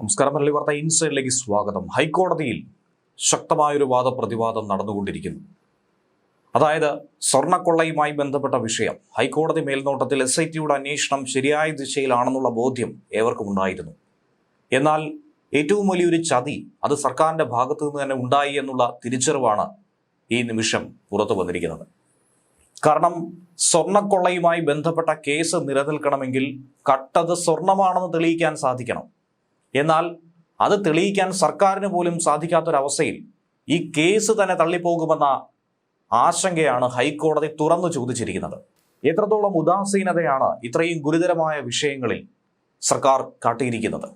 നമസ്കാരം. മലയാളി വാർത്ത ഇൻസൈഡിലേക്ക് സ്വാഗതം. ഹൈക്കോടതിയിൽ ശക്തമായൊരു വാദപ്രതിവാദം നടന്നുകൊണ്ടിരിക്കുന്നു. അതായത് സ്വർണക്കൊള്ളയുമായി ബന്ധപ്പെട്ട വിഷയം ഹൈക്കോടതി മേൽനോട്ടത്തിൽ എസ് ഐ ടിയുടെ അന്വേഷണം ശരിയായ ദിശയിലാണെന്നുള്ള ബോധ്യം ഏവർക്കും ഉണ്ടായിരുന്നു. എന്നാൽ ഏറ്റവും വലിയൊരു ചതി അത് സർക്കാരിന്റെ ഭാഗത്തു നിന്ന് തന്നെ ഉണ്ടായി എന്നുള്ള തിരിച്ചറിവാണ് ഈ നിമിഷം പുറത്തു വന്നിരിക്കുന്നത്. കാരണം സ്വർണക്കൊള്ളയുമായി ബന്ധപ്പെട്ട കേസ് നിലനിൽക്കണമെങ്കിൽ കട്ടത് സ്വർണമാണെന്ന് തെളിയിക്കാൻ സാധിക്കണം. എന്നാൽ അത് തെളിയിക്കാൻ സർക്കാരിന് പോലും സാധിക്കാത്തൊരവസ്ഥയിൽ ഈ കേസ് തന്നെ തള്ളിപ്പോകുമെന്ന ആശങ്കയാണ് ഹൈക്കോടതി തുറന്നു ചോദിച്ചിരിക്കുന്നത്. എത്രത്തോളം ഉദാസീനതയാണ് ഇത്രയും ഗുരുതരമായ വിഷയങ്ങളിൽ സർക്കാർ കാട്ടിയിരിക്കുന്നത്.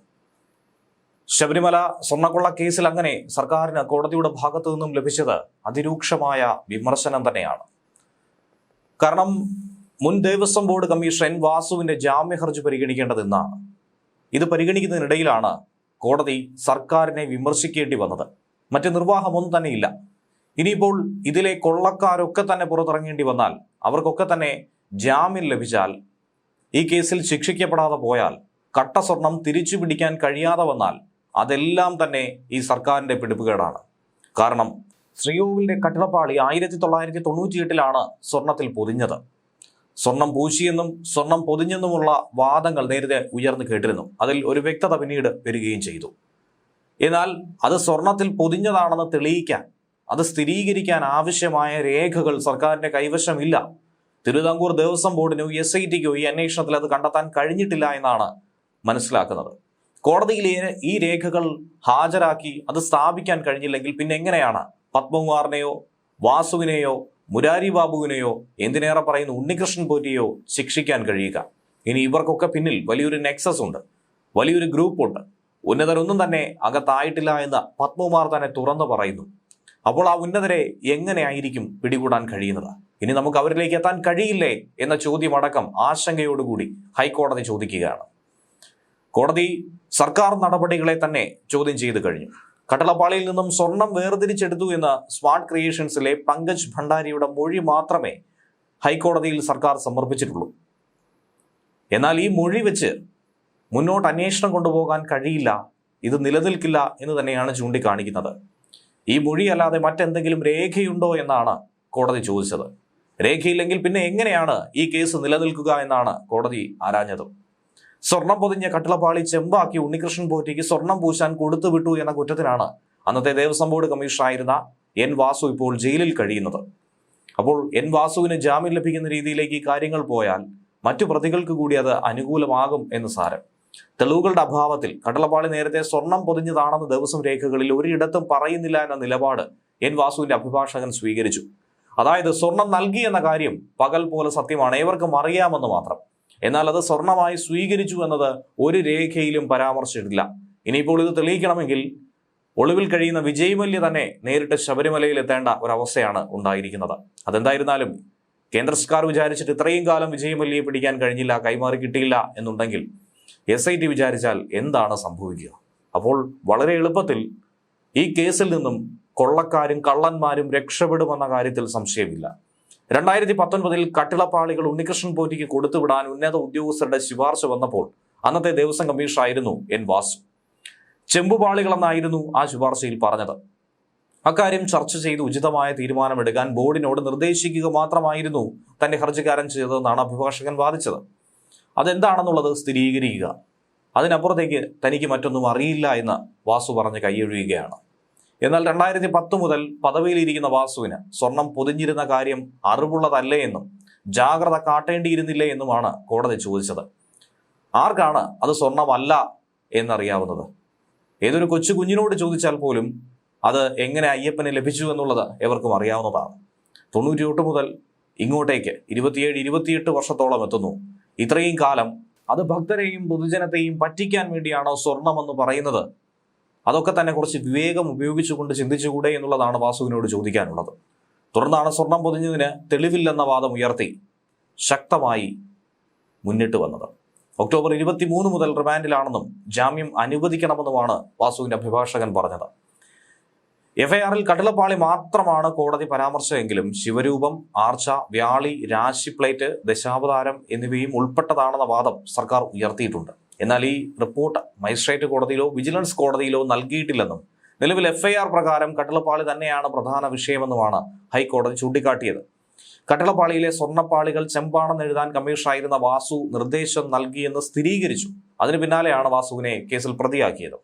ശബരിമല സ്വർണക്കൊള്ള കേസിൽ അങ്ങനെ സർക്കാരിന് കോടതിയുടെ ഭാഗത്തു നിന്നും ലഭിച്ചത് അതിരൂക്ഷമായ വിമർശനം തന്നെയാണ്. കാരണം മുൻ ദേവസ്വം ബോർഡ് കമ്മീഷൻ വാസുവിന്റെ ജാമ്യ ഹർജി പരിഗണിക്കേണ്ടത് ഇത് പരിഗണിക്കുന്നതിനിടയിലാണ് കോടതി സർക്കാരിനെ വിമർശിക്കേണ്ടി വന്നത്. മറ്റ് നിർവാഹമൊന്നും തന്നെയില്ല. ഇനിയിപ്പോൾ ഇതിലെ കൊള്ളക്കാരൊക്കെ തന്നെ പുറത്തിറങ്ങേണ്ടി വന്നാൽ അവർക്കൊക്കെ തന്നെ ജാമ്യം ലഭിച്ചാൽ ഈ കേസിൽ ശിക്ഷിക്കപ്പെടാതെ പോയാൽ കട്ട സ്വർണം തിരിച്ചു പിടിക്കാൻ കഴിയാതെ വന്നാൽ അതെല്ലാം തന്നെ ഈ സർക്കാരിന്റെ പിടിപ്പുകേടാണ്. കാരണം ശ്രീകോവിലിന്റെ കട്ടിടപ്പാളി ആയിരത്തി തൊള്ളായിരത്തി തൊണ്ണൂറ്റിയെട്ടിലാണ് സ്വർണത്തിൽ പൊതിഞ്ഞത്. സ്വർണം പൂശിയെന്നും സ്വർണം പൊതിഞ്ഞെന്നുമുള്ള വാദങ്ങൾ നേരത്തെ ഉയർന്നു കേട്ടിരുന്നു. അതിൽ ഒരു വ്യക്തത പിന്നീട് വരികയും ചെയ്തു. എന്നാൽ അത് സ്വർണത്തിൽ പൊതിഞ്ഞതാണെന്ന് തെളിയിക്കാൻ അത് സ്ഥിരീകരിക്കാൻ ആവശ്യമായ രേഖകൾ സർക്കാരിന്റെ കൈവശമില്ല. തിരുവിതാംകൂർ ദേവസ്വം ബോർഡിനോ എസ് ഐ ടിക്കോ ഈ അന്വേഷണത്തിൽ അത് കണ്ടെത്താൻ കഴിഞ്ഞിട്ടില്ല എന്നാണ് മനസ്സിലാക്കുന്നത്. കോടതിയിൽ ഈ- രേഖകൾ ഹാജരാക്കി അത് സ്ഥാപിക്കാൻ കഴിഞ്ഞില്ലെങ്കിൽ പിന്നെ എങ്ങനെയാണ്? പത്മകുമാറിനെയോ വാസുവിനെയോ മുരാരി ബാബുവിനെയോ എന്തിനേറെ പറയുന്ന? ഉണ്ണികൃഷ്ണൻ പോറ്റിയോ ശിക്ഷിക്കാൻ കഴിയുക. ഇനി ഇവർക്കൊക്കെ പിന്നിൽ വലിയൊരു നെക്സസ് ഉണ്ട്. വലിയൊരു ഗ്രൂപ്പുണ്ട് ഉന്നതരൊന്നും തന്നെ അകത്തായിട്ടില്ല എന്ന് പത്മകുമാർ തന്നെ തുറന്നു പറയുന്നു. അപ്പോൾ ആ ഉന്നതരെ എങ്ങനെയായിരിക്കും പിടികൂടാൻ കഴിയുന്നത്? ഇനി നമുക്ക് അവരിലേക്ക് എത്താൻ കഴിയില്ലേ എന്ന ചോദ്യമടക്കം ആശങ്കയോടുകൂടി ഹൈക്കോടതി ചോദിക്കുകയാണ്. കോടതി സർക്കാർ നടപടികളെ തന്നെ ചോദ്യം ചെയ്തു കഴിഞ്ഞു. കട്ടളപ്പാളിയിൽ നിന്നും സ്വർണം വേർതിരിച്ചെടുത്തു എന്ന സ്മാർട്ട് ക്രിയേഷൻസിലെ പങ്കജ് ഭണ്ഡാരിയുടെ മൊഴി മാത്രമേ ഹൈക്കോടതിയിൽ സർക്കാർ സമർപ്പിച്ചിട്ടുള്ളൂ. എന്നാൽ ഈ മൊഴി വെച്ച് മുന്നോട്ട് അന്വേഷണം കൊണ്ടുപോകാൻ കഴിയില്ല ഇത് നിലനിൽക്കില്ല എന്ന് തന്നെയാണ് ചൂണ്ടിക്കാണിക്കുന്നത്. ഈ മൊഴി അല്ലാതെ മറ്റെന്തെങ്കിലും രേഖയുണ്ടോ എന്നാണ് കോടതി ചോദിച്ചത്. രേഖയില്ലെങ്കിൽ പിന്നെ എങ്ങനെയാണ് ഈ കേസ് നിലനിൽക്കുക എന്നാണ് കോടതി ആരാഞ്ഞത്. സ്വർണം പൊതിഞ്ഞ കട്ടിളപ്പാളി ചെമ്പാക്കി ഉണ്ണികൃഷ്ണൻ പോറ്റിക്ക് സ്വർണം പൂശാൻ കൊടുത്തുവിട്ടു എന്ന കുറ്റത്തിനാണ് അന്നത്തെ ദേവസ്വം ബോർഡ് കമ്മീഷണറായിരുന്ന എൻ വാസു ഇപ്പോൾ ജയിലിൽ കഴിയുന്നത്. അപ്പോൾ എൻ വാസുവിന് ജാമ്യം ലഭിക്കുന്ന രീതിയിലേക്ക് കാര്യങ്ങൾ പോയാൽ മറ്റു പ്രതികൾക്ക് കൂടി അത് അനുകൂലമാകും എന്ന് സാരം. തെളിവുകളുടെ അഭാവത്തിൽ കടലപ്പാളി നേരത്തെ സ്വർണം പൊതിഞ്ഞതാണെന്ന് ദിവസം രേഖകളിൽ ഒരിടത്തും പറയുന്നില്ല എന്ന നിലപാട് എൻ വാസുവിന്റെ അഭിഭാഷകൻ സ്വീകരിച്ചു. അതായത് സ്വർണം നൽകി എന്ന കാര്യം പകൽ പോലെ സത്യമാണ്. ഏവർക്കും അറിയാമെന്ന് മാത്രം. എന്നാൽ അത് സ്വർണമായി സ്വീകരിച്ചു എന്നത് ഒരു രേഖയിലും പരാമർശിച്ചിട്ടില്ല. ഇനിയിപ്പോൾ ഇത് തെളിയിക്കണമെങ്കിൽ ഒളിവിൽ കഴിയുന്ന വിജയ് മല്യ തന്നെ നേരിട്ട് ശബരിമലയിൽ എത്തേണ്ട ഒരവസ്ഥയാണ് ഉണ്ടായിരിക്കുന്നത്. അതെന്തായിരുന്നാലും കേന്ദ്ര സർക്കാർ വിചാരിച്ചിട്ട് ഇത്രയും കാലം വിജയ് മല്യയെ പിടിക്കാൻ കഴിഞ്ഞില്ല കൈമാറി കിട്ടിയില്ല എന്നുണ്ടെങ്കിൽ എസ് ഐ ടി വിചാരിച്ചാൽ എന്താണ് സംഭവിക്കുക? അപ്പോൾ വളരെ എളുപ്പത്തിൽ ഈ കേസിൽ നിന്നും കൊള്ളക്കാരും കള്ളന്മാരും രക്ഷപ്പെടുമെന്ന കാര്യത്തിൽ സംശയമില്ല. രണ്ടായിരത്തി പത്തൊൻപതിൽ കട്ടിളപ്പാളികൾ ഉണ്ണികൃഷ്ണൻ പോറ്റിക്ക് കൊടുത്തുവിടാൻ ഉന്നത ഉദ്യോഗസ്ഥരുടെ ശുപാർശ വന്നപ്പോൾ അന്നത്തെ ദേവസ്വം കമ്മീഷണറായിരുന്നു എൻ വാസു. ചെമ്പുപാളികളെന്നായിരുന്നു ആ ശുപാർശയിൽ പറഞ്ഞത്. അക്കാര്യം ചർച്ച ചെയ്ത് ഉചിതമായ തീരുമാനമെടുക്കാൻ ബോർഡിനോട് നിർദ്ദേശിക്കുക മാത്രമായിരുന്നു തന്റെ ഹർജിക്കാരൻ ചെയ്തതെന്നാണ് അഭിഭാഷകൻ വാദിച്ചത്. അതെന്താണെന്നുള്ളത് സ്ഥിരീകരിക്കുക. അതിനപ്പുറത്തേക്ക് തനിക്ക് മറ്റൊന്നും അറിയില്ല എന്ന് വാസു പറഞ്ഞ് കൈയൊഴിയുകയാണ് എന്നാൽ രണ്ടായിരത്തി പത്ത് മുതൽ പദവിയിലിരിക്കുന്ന വാസുവിന് സ്വർണം പൊതിഞ്ഞിരുന്ന കാര്യം അറിവുള്ളതല്ലേ എന്നും ജാഗ്രത കാട്ടേണ്ടിയിരുന്നില്ലേ എന്നുമാണ് കോടതി ചോദിച്ചത്. ആർക്കാണ് അത് സ്വർണമല്ല എന്നറിയാവുന്നത്? ഏതൊരു കൊച്ചു കുഞ്ഞിനോട് ചോദിച്ചാൽ പോലും അത് എങ്ങനെ അയ്യപ്പന് ലഭിച്ചു എന്നുള്ളത് എവർക്കും അറിയാവുന്നതാണ്. തൊണ്ണൂറ്റിയെട്ട് മുതൽ ഇങ്ങോട്ടേക്ക് ഇരുപത്തിയേഴ് ഇരുപത്തിയെട്ട് വർഷത്തോളം എത്തുന്നു. ഇത്രയും കാലം അത് ഭക്തരെയും പൊതുജനത്തെയും പറ്റിക്കാൻ വേണ്ടിയാണോ സ്വർണമെന്ന് പറയുന്നത്? അതൊക്കെ തന്നെ കുറച്ച് വിവേകം ഉപയോഗിച്ചുകൊണ്ട് ചിന്തിച്ചുകൂടെ എന്നുള്ളതാണ് വാസുവിനോട് ചോദിക്കാനുള്ളത്. തുടർന്നാണ് സ്വർണം പൊതിഞ്ഞതിന് തെളിവില്ലെന്ന വാദം ഉയർത്തി ശക്തമായി മുന്നിട്ട് വന്നത്. ഒക്ടോബർ ഇരുപത്തി മൂന്ന് മുതൽ റിമാൻഡിലാണെന്നും ജാമ്യം അനുവദിക്കണമെന്നുമാണ് വാസുവിന്റെ അഭിഭാഷകൻ പറഞ്ഞത്. എഫ്ഐആറിൽ കടലപ്പാളി മാത്രമാണ് കോടതി പരാമർശമെങ്കിലും ശിവരൂപം ആർച്ച വ്യാളി രാശി പ്ലേറ്റ് ദശാവതാരം എന്നിവയും ഉൾപ്പെട്ടതാണെന്ന വാദം സർക്കാർ ഉയർത്തിയിട്ടുണ്ട്. എന്നാൽ ഈ റിപ്പോർട്ട് മജിസ്ട്രേറ്റ് കോടതിയിലോ വിജിലൻസ് കോടതിയിലോ നൽകിയിട്ടില്ലെന്നും നിലവിൽ എഫ്ഐആർ പ്രകാരം കട്ടിളപ്പാളി തന്നെയാണ് പ്രധാന വിഷയമെന്നുമാണ് ഹൈക്കോടതി ചൂണ്ടിക്കാട്ടിയത്. കട്ടിളപ്പാളിയിലെ സ്വർണപ്പാളികൾ ചെമ്പാണെന്ന് എഴുതാൻ കമ്മീഷണറായിരുന്ന വാസു നിർദ്ദേശം നൽകിയെന്ന് സ്ഥിരീകരിച്ചു. അതിന് പിന്നാലെയാണ് വാസുവിനെ കേസിൽ പ്രതിയാക്കിയത്.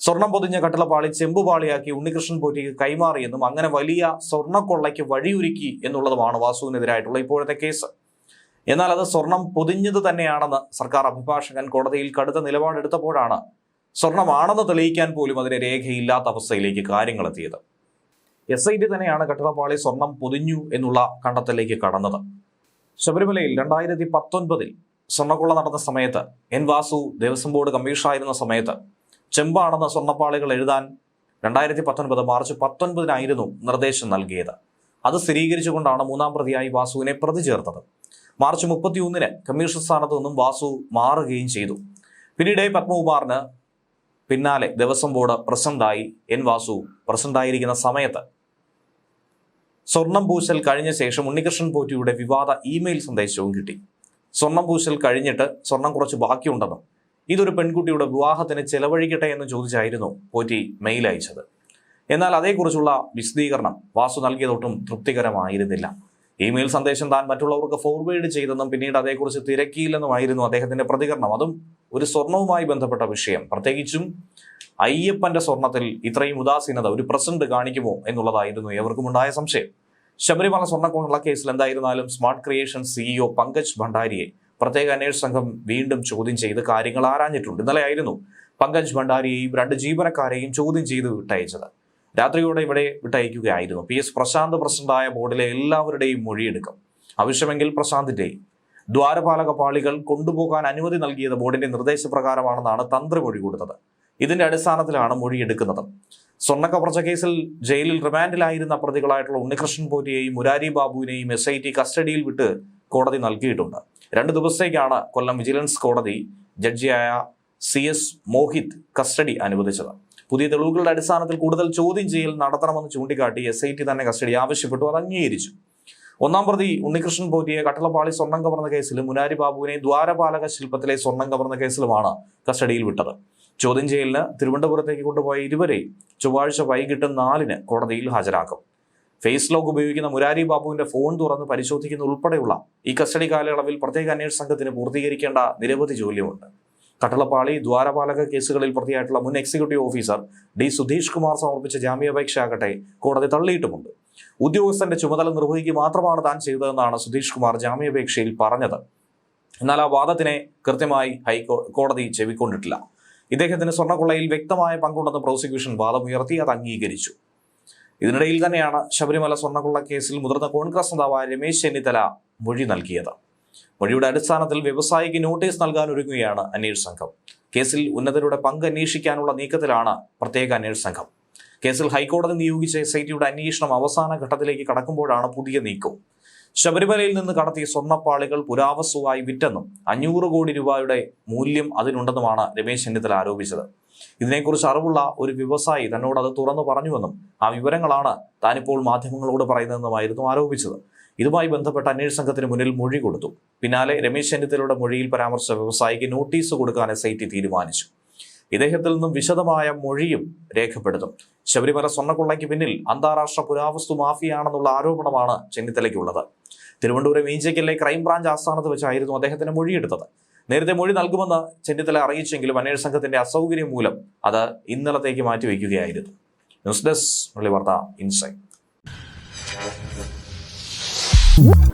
സ്വർണം പൊതിഞ്ഞ കട്ടിളപ്പാളി ചെമ്പുപാളിയാക്കി ഉണ്ണികൃഷ്ണൻ പോറ്റിക്ക് കൈമാറിയെന്നും അങ്ങനെ വലിയ സ്വർണക്കൊള്ളയ്ക്ക് വഴിയൊരുക്കി എന്നുള്ളതുമാണ് വാസുവിനെതിരായിട്ടുള്ള ഇപ്പോഴത്തെ കേസ്. എന്നാൽ അത് സ്വർണം പൊതിഞ്ഞത് തന്നെയാണെന്ന് സർക്കാർ അഭിഭാഷകൻ കോടതിയിൽ കടുത്ത നിലപാടെടുത്തപ്പോഴാണ് സ്വർണമാണെന്ന് തെളിയിക്കാൻ പോലും അതിന് രേഖയില്ലാത്ത അവസ്ഥയിലേക്ക് കാര്യങ്ങൾ എത്തിയത്. എസ് ഐ ടി തന്നെയാണ് കട്ടിടപ്പാളി സ്വർണം പൊതിഞ്ഞു എന്നുള്ള കണ്ടെത്തലിലേക്ക് കടന്നത്. ശബരിമലയിൽ രണ്ടായിരത്തി പത്തൊൻപതിൽ സ്വർണക്കൊള്ള നടന്ന സമയത്ത് എൻ വാസു ദേവസ്വം ബോർഡ് കമ്മീഷണറായിരുന്ന സമയത്ത് ചെമ്പാണെന്ന സ്വർണപ്പാളികൾ എഴുതാൻ രണ്ടായിരത്തി പത്തൊൻപത് മാർച്ച് പത്തൊൻപതിനായിരുന്നു നിർദ്ദേശം നൽകിയത്. അത് സ്ഥിരീകരിച്ചുകൊണ്ടാണ് മൂന്നാം പ്രതിയായി വാസുവിനെ പ്രതി ചേർത്തത്. മാർച്ച് മുപ്പത്തിയൊന്നിന് കമ്മീഷൻ സ്ഥാനത്ത് നിന്നും വാസു മാറുകയും ചെയ്തു. പിന്നീട് പത്മകുമാറിന് പിന്നാലെ ദേവസ്വം ബോർഡ് പ്രസിഡന്റായി എൻ വാസു പ്രസിഡന്റായിരിക്കുന്ന സമയത്ത് സ്വർണം പൂശൽ കഴിഞ്ഞ ശേഷം ഉണ്ണികൃഷ്ണൻ പോറ്റിയുടെ വിവാദ ഇമെയിൽ സന്ദേശവും കിട്ടി. സ്വർണം പൂശൽ കഴിഞ്ഞിട്ട് സ്വർണം കുറച്ച് ബാക്കിയുണ്ടെന്നും ഇതൊരു പെൺകുട്ടിയുടെ വിവാഹത്തിന് ചെലവഴിക്കട്ടെ എന്ന് ചോദിച്ചായിരുന്നു പോറ്റി മെയിൽ അയച്ചത്. എന്നാൽ അതേക്കുറിച്ചുള്ള വിശദീകരണം വാസു നൽകിയതൊട്ടും തൃപ്തികരമായിരുന്നില്ല. ഇമെയിൽ സന്ദേശം താൻ മറ്റുള്ളവർക്ക് ഫോർവേഡ് ചെയ്തെന്നും പിന്നീട് അതേക്കുറിച്ച് തിരക്കിയില്ലെന്നുമായിരുന്നു അദ്ദേഹത്തിന്റെ പ്രതികരണം. അതും ഒരു സ്വർണവുമായി ബന്ധപ്പെട്ട വിഷയം. പ്രത്യേകിച്ചും അയ്യപ്പന്റെ സ്വർണത്തിൽ ഇത്രയും ഉദാസീനത ഒരു പ്രസന്റ് കാണിക്കുമോ എന്നുള്ളതായിരുന്നു ഏവർക്കും ഉണ്ടായ സംശയം. ശബരിമല സ്വർണക്കൊള്ള കേസിൽ എന്തായിരുന്നാലും സ്മാർട്ട് ക്രിയേഷൻ സിഇഒ പങ്കജ് ഭണ്ഡാരിയെ പ്രത്യേക അന്വേഷണ സംഘം വീണ്ടും ചോദ്യം ചെയ്ത് കാര്യങ്ങൾ ആരാഞ്ഞിട്ടുണ്ട്. ഇന്നലെ ആയിരുന്നു പങ്കജ് ഭണ്ഡാരിയെയും രണ്ട് ജീവനക്കാരെയും ചോദ്യം ചെയ്ത് വിട്ടയച്ചത്. രാത്രിയോടെ ഇവിടെ വിട്ടയക്കുകയായിരുന്നു. പി എസ് പ്രശാന്ത് പ്രസിഡന്റായ ബോർഡിലെ എല്ലാവരുടെയും മൊഴിയെടുക്കും. ആവശ്യമെങ്കിൽ പ്രശാന്തിന്റെയും ദ്വാരപാലക പാളികൾ കൊണ്ടുപോകാൻ അനുമതി നൽകിയത് ബോർഡിന്റെ നിർദ്ദേശപ്രകാരമാണെന്നാണ് തന്ത്രി മൊഴി കൊടുത്തത്. ഇതിന്റെ അടിസ്ഥാനത്തിലാണ് മൊഴിയെടുക്കുന്നത്. സ്വർണക്കവർച്ച കേസിൽ ജയിലിൽ റിമാൻഡിലായിരുന്ന പ്രതികളായിട്ടുള്ള ഉണ്ണികൃഷ്ണൻ പോറ്റിയെയും മുരാരി ബാബുവിനെയും എസ് കസ്റ്റഡിയിൽ വിട്ട് കോടതി നൽകിയിട്ടുണ്ട്. രണ്ട് ദിവസത്തേക്കാണ് കൊല്ലം വിജിലൻസ് കോടതി ജഡ്ജിയായ സി എസ് മോഹിത് കസ്റ്റഡി അനുവദിച്ചത്. പുതിയ തെളിവുകളുടെ അടിസ്ഥാനത്തിൽ കൂടുതൽ ചോദ്യം ചെയ്യൽ നടത്തണമെന്ന് ചൂണ്ടിക്കാട്ടി എസ് ഐ ടി തന്നെ കസ്റ്റഡി ആവശ്യപ്പെട്ടു അത് അംഗീകരിച്ചു. ഒന്നാം പ്രതി ഉണ്ണികൃഷ്ണൻ പോറ്റിയെ കട്ടളപ്പാളി സ്വർണം കവർന്ന കേസിലും മുനാരി ബാബുവിനെ ദ്വാരപാലക ശില്പത്തിലെ സ്വർണം കവർന്ന കേസിലുമാണ് കസ്റ്റഡിയിൽ വിട്ടത്. ചോദ്യം ചെയ്യലിന് തിരുവനന്തപുരത്തേക്ക് കൊണ്ടുപോയ ഇരുവരെ ചൊവ്വാഴ്ച വൈകിട്ട് നാലിന് കോടതിയിൽ ഹാജരാക്കും. ഫേസ് ലോക്ക് ഉപയോഗിക്കുന്ന മുരാരി ബാബുവിന്റെ ഫോൺ തുറന്ന് പരിശോധിക്കുന്ന ഉൾപ്പെടെയുള്ള ഈ കസ്റ്റഡി കാലയളവിൽ പ്രത്യേക അന്വേഷണ സംഘത്തിന് പൂർത്തീകരിക്കേണ്ട നിരവധി ജോലിയുണ്ട്. കട്ടളപ്പാളി ദ്വാരപാലക കേസുകളിൽ പ്രതിയായിട്ടുള്ള മുൻ executive officer D Sudheesh Kumar സമർപ്പിച്ച ജാമ്യാപേക്ഷ ആകട്ടെ കോടതി തള്ളിയിട്ടുമുണ്ട്. ഉദ്യോഗസ്ഥന്റെ ചുമതല നിർവഹിക്കുക മാത്രമാണ് താൻ ചെയ്തതെന്നാണ് സുധീഷ് കുമാർ ജാമ്യാപേക്ഷയിൽ പറഞ്ഞത്. എന്നാൽ ആ വാദത്തിനെ കൃത്യമായി ഹൈക്കോ കോടതി ചെവിക്കൊണ്ടിട്ടില്ല. ഇദ്ദേഹത്തിന് സ്വർണക്കൊള്ളയിൽ വ്യക്തമായ പങ്കുണ്ടെന്ന് പ്രോസിക്യൂഷൻ വാദമുയർത്തി അത് അംഗീകരിച്ചു. ഇതിനിടയിൽ തന്നെയാണ് ശബരിമല സ്വർണക്കൊള്ള കേസിൽ മുതിർന്ന കോൺഗ്രസ് നേതാവായ രമേശ് ചെന്നിത്തല മൊഴി നൽകിയത്. മൊഴിയുടെ അടിസ്ഥാനത്തിൽ വ്യവസായിക്ക് നോട്ടീസ് നൽകാൻ ഒരുങ്ങുകയാണ് അന്വേഷണ സംഘം. കേസിൽ ഉന്നതരുടെ പങ്ക് അന്വേഷിക്കാനുള്ള നീക്കത്തിലാണ് പ്രത്യേക അന്വേഷണ സംഘം. കേസിൽ ഹൈക്കോടതി നിയോഗിച്ച എസ് ഐ ടിയുടെ അന്വേഷണം അവസാന ഘട്ടത്തിലേക്ക് കടക്കുമ്പോഴാണ് പുതിയ നീക്കം. ശബരിമലയിൽ നിന്ന് കടത്തിയ സ്വർണപ്പാളികൾ പുരാവസ്തുവായി വിറ്റെന്നും അഞ്ഞൂറ് കോടി രൂപയുടെ മൂല്യം അതിനുണ്ടെന്നുമാണ് രമേശ് ചെന്നിത്തല ആരോപിച്ചത്. ഇതിനെക്കുറിച്ച് അറിവുള്ള ഒരു വ്യവസായി തന്നോട് അത് തുറന്നു പറഞ്ഞുവെന്നും ആ വിവരങ്ങളാണ് താനിപ്പോൾ മാധ്യമങ്ങളോട് പറയുന്നതെന്നുമായിരുന്നു ആരോപിച്ചത്. ഇതുമായി ബന്ധപ്പെട്ട അന്വേഷണ സംഘത്തിന് മുന്നിൽ മൊഴി കൊടുത്തു. പിന്നാലെ രമേശ് ചെന്നിത്തലയുടെ മൊഴിയിൽ പരാമർശിച്ച വ്യവസായിക്ക് നോട്ടീസ് കൊടുക്കാൻ എസ് തീരുമാനിച്ചു. ഇദ്ദേഹത്തിൽ നിന്നും വിശദമായ മൊഴിയും രേഖപ്പെടുത്തും. ശബരിമല സ്വർണക്കൊള്ളയ്ക്ക് പിന്നിൽ അന്താരാഷ്ട്ര പുരാവസ്തു മാഫിയാണെന്നുള്ള ആരോപണമാണ് ചെന്നിത്തലയ്ക്കുള്ളത്. തിരുവനന്തപുരം ഈഞ്ചയ്ക്കലിലെ ക്രൈംബ്രാഞ്ച് ആസ്ഥാനത്ത് വെച്ചായിരുന്നു അദ്ദേഹത്തിന് മൊഴിയെടുത്തത്. നേരത്തെ മൊഴി നൽകുമെന്ന് ചെന്നിത്തല അറിയിച്ചെങ്കിലും അന്വേഷണ സംഘത്തിന്റെ അസൗകര്യം മൂലം അത് ഇന്നലത്തേക്ക് മാറ്റിവെക്കുകയായിരുന്നു. ന്യൂസ് ഡെസ്ക് വാർത്ത ഇൻസൈറ്റ്. Woo!